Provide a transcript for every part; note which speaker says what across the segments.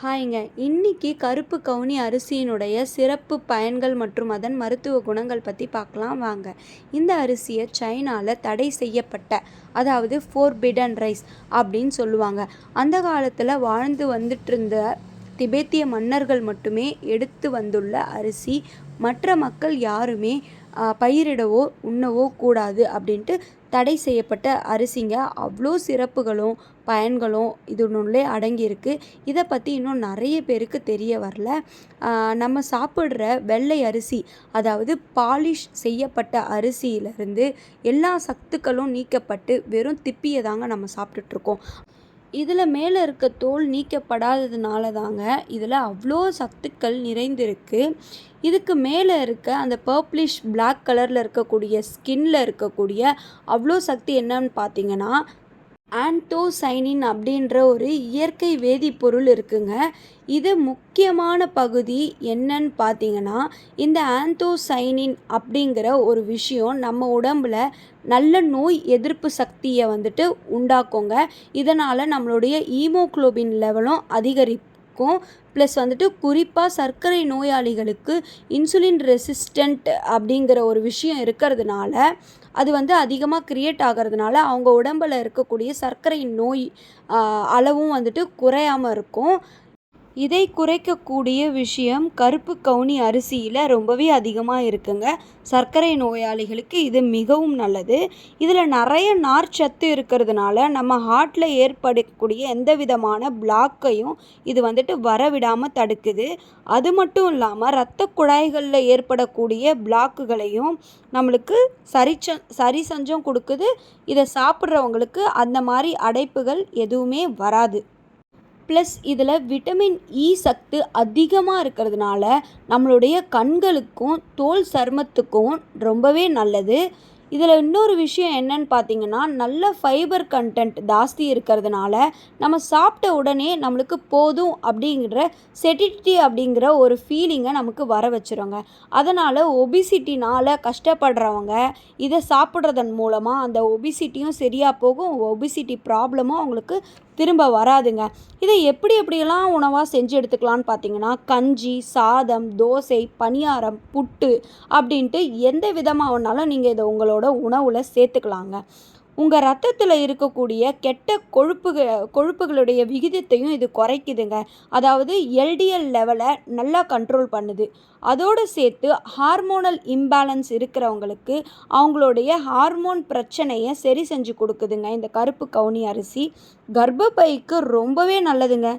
Speaker 1: ஹாய்ங்க. இன்னைக்கு கருப்பு கவுனி அரிசியினுடைய சிறப்பு பயன்கள் மற்றும் அதன் மருத்துவ குணங்கள் பற்றி பார்க்கலாம் வாங்க. இந்த அரிசியை சைனாவில் தடை செய்யப்பட்ட அதாவது ஃபோர்பிடன் ரைஸ் அப்படின்னு சொல்லுவாங்க. அந்த காலத்தில் வாழ்ந்து வந்துட்டு இருந்த திபெத்திய மன்னர்கள் மட்டுமே எடுத்து வந்துள்ள அரிசி. மற்ற மக்கள் யாருமே பயிரிடவோ உண்ணவோ கூடாது அப்படின்ட்டு தடை செய்யப்பட்ட அரிசிங்க. அவ்வளோ சிறப்புகளும் பயன்களும் இதனுள்ளே அடங்கியிருக்கு. இதை பற்றி இன்னும் நிறைய பேருக்கு தெரிய வரல. நம்ம சாப்பிட்ற வெள்ளை அரிசி அதாவது பாலிஷ் செய்யப்பட்ட அரிசியிலிருந்து எல்லா சத்துக்களும் நீக்கப்பட்டு வெறும் திப்பியை தாங்க நம்ம சாப்பிட்டுட்ருக்கோம் இதில் மேலே இருக்க தோல் நீக்கப்படாததுனால தாங்க இதில் அவ்வளோ சத்துக்கள் நிறைந்திருக்கு. இதுக்கு மேலே இருக்க அந்த பர்ப்ளிஷ் பிளாக் கலரில் இருக்கக்கூடிய ஸ்கின்ல இருக்கக்கூடிய அவ்வளோ சக்தி என்னன்னு பார்த்தீங்கன்னா ஆன்டோசைனின் அப்படின்ற ஒரு இயற்கை வேதிப்பொருள் இருக்குங்க. இது முக்கியமான பகுதி என்னன்னு பார்த்தீங்கன்னா இந்த ஆன்டோசைனின் அப்படிங்கிற ஒரு விஷயம் நம்ம உடம்புல நல்ல நோய் எதிர்ப்பு சக்தியை வந்துட்டு உண்டாக்குங்க. இதனால் நம்மளுடைய ஈமோக்ளோபின் லெவலும் அதிகரிக்கும். ப்ளஸ் வந்துட்டு குறிப்பாக சர்க்கரை நோயாளிகளுக்கு இன்சுலின் ரெசிஸ்டண்ட் அப்படிங்கிற ஒரு விஷயம் இருக்கிறதுனால அது வந்து அதிகமாக க்ரியேட் ஆகிறதுனால அவங்க உடம்பில் இருக்கக்கூடிய சர்க்கரை நோய் அளவும் வந்துட்டு குறையாமல் இருக்கும். இதை குறைக்கக்கூடிய விஷயம் கருப்பு கவுனி அரிசியில் ரொம்பவே அதிகமாக இருக்குங்க. சர்க்கரை நோயாளிகளுக்கு இது மிகவும் நல்லது. இதில் நிறைய நார்ச்சத்து இருக்கிறதுனால நம்ம ஹார்ட்டில் ஏற்படக்கூடிய எந்த விதமான பிளாக்கையும் இது வந்துட்டு வரவிடாமல் தடுக்குது. அது மட்டும் இல்லாமல் இரத்த குழாய்களில் ஏற்படக்கூடிய பிளாக்குகளையும் நம்மளுக்கு சரிச்ச சரி செஞ்சும் கொடுக்குது. இதை சாப்பிட்றவங்களுக்கு அந்த மாதிரி அடைப்புகள் எதுவுமே வராது. ப்ளஸ் இதில் விட்டமின் இ சத்து அதிகமாக இருக்கிறதுனால நம்மளுடைய கண்களுக்கும் தோல் சருமத்துக்கும் ரொம்பவே நல்லது. இதில் இன்னொரு விஷயம் என்னன்னு பார்த்தீங்கன்னா நல்ல ஃபைபர் கண்டென்ட் ஜாஸ்தி இருக்கிறதுனால நம்ம சாப்பிட்ட உடனே நம்மளுக்கு போதும் அப்படிங்கிற செட்டிட்டி அப்படிங்கிற ஒரு ஃபீலிங்கை நமக்கு வர வச்சுருங்க. அதனால் ஒபிசிட்டினால் கஷ்டப்படுறவங்க இதை சாப்பிட்றதன் மூலமாக அந்த ஒபிசிட்டியும் சரியாக போகும். ஒபிசிட்டி ப்ராப்ளமும் அவங்களுக்கு திரும்ப வராதுங்க. இதை எப்படி எப்படியெல்லாம் உணவாக செஞ்சு எடுத்துக்கலான்னு பார்த்தீங்கன்னா கஞ்சி சாதம் தோசை பணியாரம் புட்டு அப்படின்ட்டு எந்த விதமாக வேணாலும் நீங்கள் இதை உங்களோட உணவில் சேர்த்துக்கலாங்க. உங்கள் ரத்தத்தில் இருக்கக்கூடிய கெட்ட கொழுப்புக கொழுப்புகளுடைய விகிதத்தையும் இது குறைக்குதுங்க. அதாவது எல்டிஎல் லெவலை நல்லா கண்ட்ரோல் பண்ணுது. அதோடு சேர்த்து ஹார்மோனல் இம்பேலன்ஸ் இருக்கிறவங்களுக்கு அவங்களுடைய ஹார்மோன் பிரச்சனையை சரி செஞ்சு கொடுக்குதுங்க. இந்த கருப்பு கவுனி அரிசி கர்ப்பப்பைக்கு ரொம்பவே நல்லதுங்க.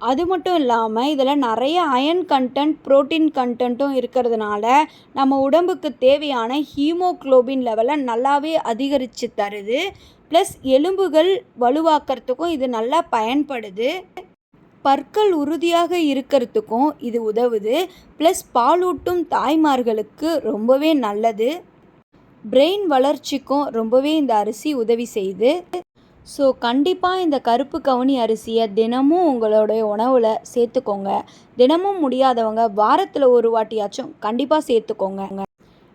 Speaker 1: அது மட்டும் இல்லாமல் இதில் நிறைய அயன் கண்டென்ட் ப்ரோட்டீன் கண்டென்ட்டும் இருக்கிறதுனால நம்ம உடம்புக்கு தேவையான ஹீமோக்ளோபின் லெவலை நல்லாவே அதிகரித்து தருது. ப்ளஸ் எலும்புகள் வலுவாக்கிறதுக்கும் இது நல்லா பயன்படுது. பற்கள் உறுதியாக இருக்கிறதுக்கும் இது உதவுது. ப்ளஸ் பாலூட்டும் தாய்மார்களுக்கு ரொம்பவே நல்லது. பிரெயின் வளர்ச்சிக்கும் ரொம்பவே இந்த அரிசி உதவி செய்யுது ஸோ கண்டிப்பாக இந்த கருப்பு கவுனி அரிசியை தினமும் உங்களுடைய உணவில் சேர்த்துக்கோங்க. தினமும் முடியாதவங்க வாரத்தில் ஒரு வாட்டியாச்சும் கண்டிப்பாக சேர்த்துக்கோங்க.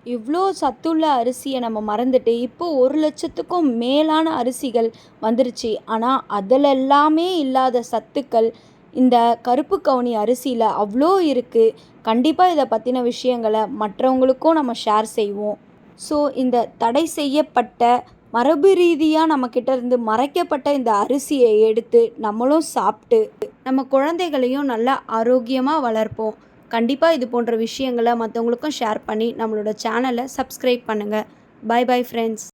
Speaker 1: இவ்வளோ சத்துள்ள அரிசியை நம்ம மறந்துட்டு இப்போ ஒரு லட்சத்துக்கும் மேலான அரிசிகள் வந்துருச்சு. ஆனால் அதில் எல்லாமே இல்லாத சத்துக்கள் இந்த கருப்பு கவுனி அரிசியில் அவ்வளோ இருக்குது கண்டிப்பாக இதை பற்றின விஷயங்களை மற்றவங்களுக்கும் நம்ம ஷேர் செய்வோம். ஸோ இந்த தடை செய்யப்பட்ட மரபு ரீதியாக நம்மக்கிட்ட இருந்து மறைக்கப்பட்ட இந்த அரிசியை எடுத்து நம்மளும் சாப்பிட்டு நம்ம குழந்தைகளையும் நல்லா ஆரோக்கியமாக வளர்ப்போம். கண்டிப்பாக இது போன்ற விஷயங்களை மற்றவங்களுக்கும் ஷேர் பண்ணி நம்மளோட சேனலை சப்ஸ்கிரைப் பண்ணுங்கள் பை பை ஃப்ரெண்ட்ஸ்